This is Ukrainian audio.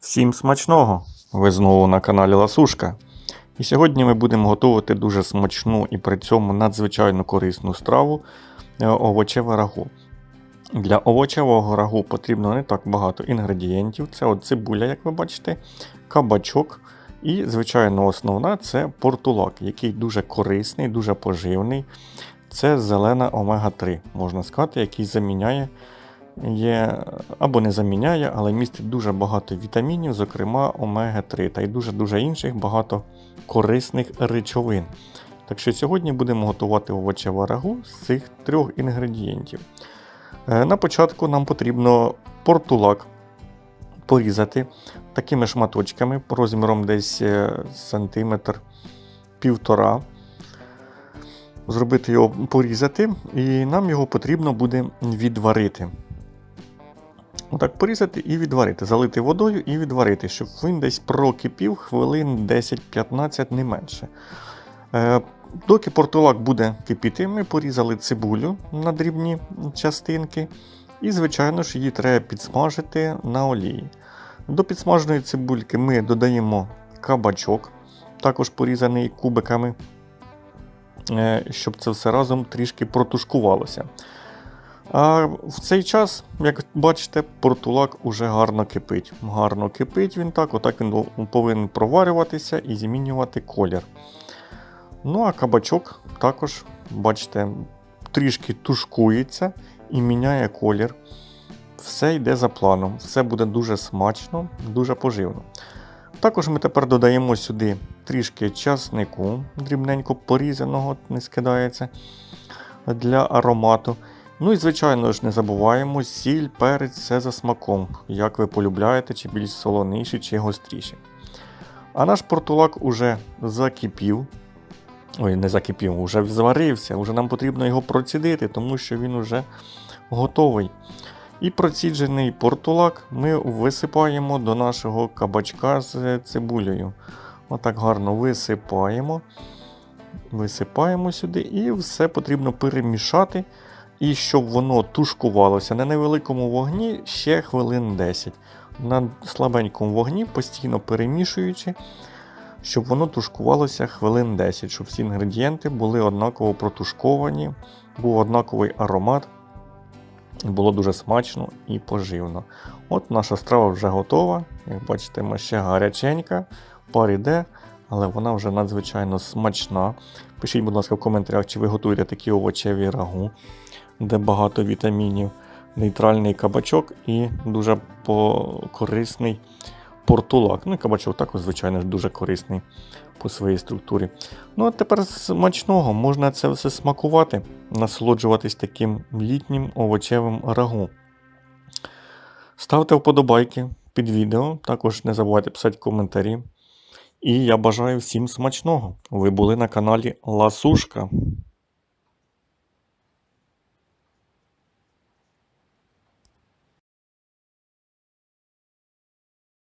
Всім смачного! Ви знову на каналі Ласушка. І сьогодні ми будемо готувати дуже смачну і при цьому надзвичайно корисну страву е, овочеве рагу. Для овочевого рагу потрібно не так багато інгредієнтів. Це от цибуля, як ви бачите, кабачок. І, звичайно, основна це портулак, який дуже корисний, дуже поживний. Це зелена омега-3, можна сказати, який заміняє є або не заміняє, але містить дуже багато вітамінів, зокрема омега-3 та й дуже-дуже інших багато корисних речовин. Так що сьогодні будемо готувати овочеве рагу з цих трьох інгредієнтів. Е, На початку нам потрібно портулак порізати такими шматочками розміром десь е, сантиметр півтора. Зробити його порізати, і нам його потрібно буде відварити. Отак порізати і відварити, залити водою і відварити, щоб він десь прокипів хвилин 10-15 не менше. Е, доки портулак буде кипіти, ми порізали цибулю на дрібні частинки. І, звичайно ж, її треба підсмажити на олії. До підсмаженої цибульки ми додаємо кабачок, також порізаний кубиками, е, щоб це все разом трішки протушкувалося. А в цей час, як бачите, портулак уже гарно кипить. Гарно кипить він так, отак він повинен проварюватися і змінювати колір. Ну, а кабачок також, бачите, трішки тушкується і міняє колір. Все йде за планом, все буде дуже смачно, дуже поживно. Також ми тепер додаємо сюди трішки часнику, дрібненько порізаного, не скидається для аромату. Ну і, звичайно ж, не забуваємо сіль, перець, все за смаком, як ви полюбляєте, чи більш солоніший, чи гостріший. А наш портулак уже закипів. Ой, не закипів, вже зварився, вже нам потрібно його процідити, тому що він уже готовий. І проціджений портулак ми висипаємо до нашого кабачка з цибулею. Отак гарно висипаємо. Висипаємо сюди і все потрібно перемішати. І щоб воно тушкувалося на невеликому вогні ще хвилин 10. На слабенькому вогні, постійно перемішуючи, щоб воно тушкувалося хвилин 10, щоб всі інгредієнти були однаково протушковані, був однаковий аромат. Було дуже смачно і поживно. От наша страва вже готова. Як бачите, ми ще гаряченька, пар іде, але вона вже надзвичайно смачна. Пишіть, будь ласка, в коментарях, чи ви готуєте такі овочеві рагу, де багато вітамінів, нейтральний кабачок і дуже корисний портулак. Ну і кабачок також, звичайно дуже корисний по своїй структурі. Ну, а тепер смачного можна це все смакувати, насолоджуватись таким літнім овочевим рагу. Ставте вподобайки під відео, також не забувайте писати коментарі. І я бажаю всім смачного. Ви були на каналі Ласушка.